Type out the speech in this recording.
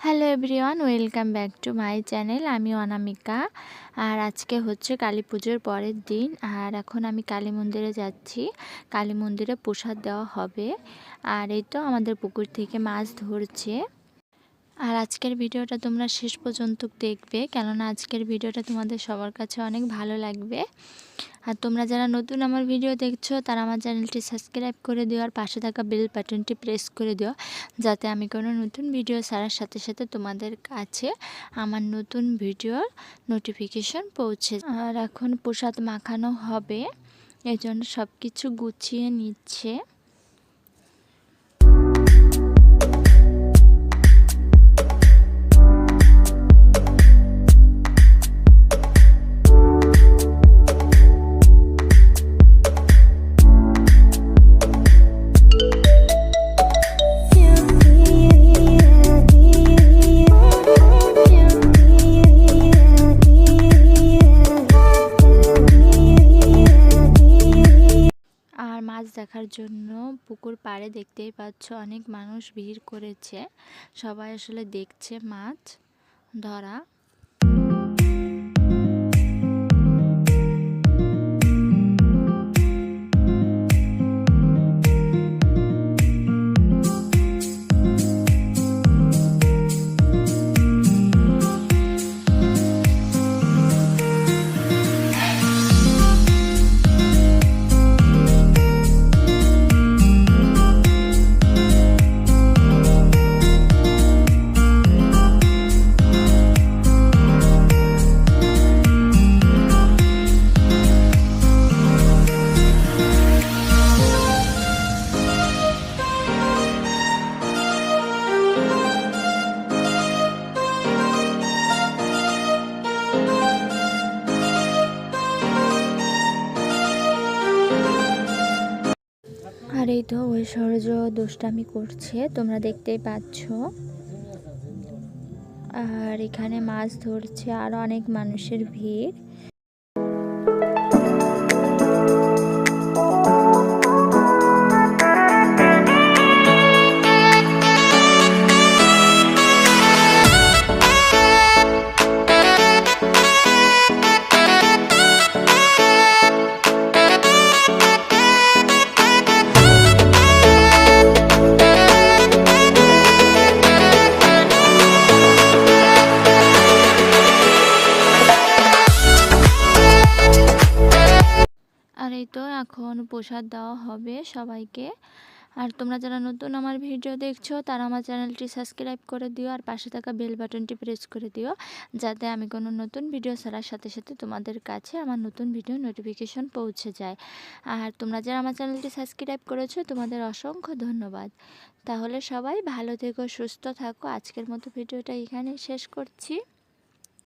Hello everyone, welcome back to my channel. আমি অনামিকা। আর আজকে হচ্ছে কালী পুজোর পরের দিন। আর এখন আমি কালী মন্দিরে যাচ্ছি। কালী মন্দিরে প্রসাদ দেওয়া হবে। আর এই তো আমাদের পুকুর থেকে মাছ ধরছে। আর আজকের ভিডিওটা তোমরা শেষ পর্যন্ত দেখবে, কেননা আজকের ভিডিওটা তোমাদের সবার কাছে অনেক ভালো লাগবে। আর তোমরা যারা নতুন আমার ভিডিও দেখছ, তারা আমার চ্যানেলটি সাবস্ক্রাইব করে দিও আর পাশে থাকা বেল বাটনটি প্রেস করে দিও, যাতে আমি কোনো নতুন ভিডিও ছাড়ার সাথে সাথে তোমাদের কাছে আমার নতুন ভিডিওর নোটিফিকেশন পৌঁছে আর এখন প্রসাদ মাখানো হবে এজন্য সব কিছু গুছিয়ে নিচ্ছে। মাছ দেখার জন্য পুকুর পাড়ে দেখতেই পাচ্ছ অনেক মানুষ ভিড় করেছে। সবাই আসলে দেখছে মাছ ধরা। আর এই তো ঐশ্বর্য দুষ্টামি করছে, তোমরা দেখতেই পাচ্ছ। আর এখানে মাছ ধরছে, আর অনেক মানুষের ভিড়। তো এখন প্রসাদ দেওয়া হবে সবাইকে। আর তোমরা যারা নতুন আমার ভিডিও দেখছ, তারা আমার চ্যানেলটি সাবস্ক্রাইব করে দিও আর পাশে থাকা বেল বাটনটি প্রেস করে দিও, যাতে আমি কোনো নতুন ভিডিও ছাড়ার সাথে সাথে তোমাদের কাছে আমার নতুন ভিডিও নোটিফিকেশন পৌঁছে যায়। আর তোমরা যারা আমার চ্যানেলটি সাবস্ক্রাইব করেছ, তোমাদের অসংখ্য ধন্যবাদ। তাহলে সবাই ভালো থেকো, সুস্থ থাকো। আজকের মতো ভিডিওটা এখানেই শেষ করছি।